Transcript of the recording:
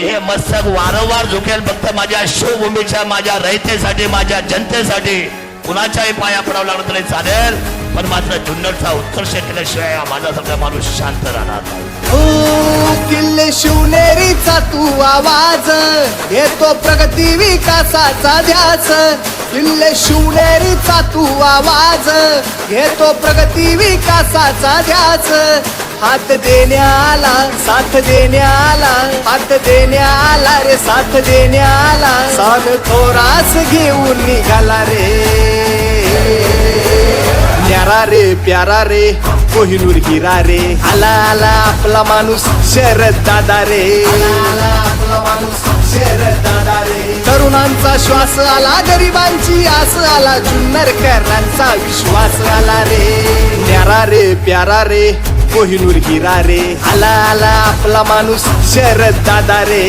हे मस्तक वारंवार झुकेल फक्त माझ्या शिवभूमीच्या माझ्या रयतेसाठी माझ्या जनतेसाठी. कुणाच्याही पाया पडावं लागलं तरी चालेल पण मात्र जुन्नरचा उत्कर्ष केल्याशिवाय माझा सगळा माणूस शांत राहणार हो, किल्ले शिवनेरीचा तू आवाज येतो प्रगती विकासाचा ध्यास. किल्ले शिवनेरीचा तू आवाज येतो प्रगती विकासाचा ध्यास. हात देण्याला साथ देण्याला हात देण्याला रे साथ देण्याला साध थोरास घेऊन निघाला रे. न्यारा रे प्यारा रे कोहिनूर हिरा रे. आला आला आपला माणूस शरद दादा रे. आला आपला माणूस शरद दादा रे. तरुणांचा श्वास आला गरिबांची आस आला जुन्नरकरांचा विश्वास आला रे. न्यारा रे प्यारा रे कोहिनूर हिरा रे आला आला आपला माणूस शरद दादा रे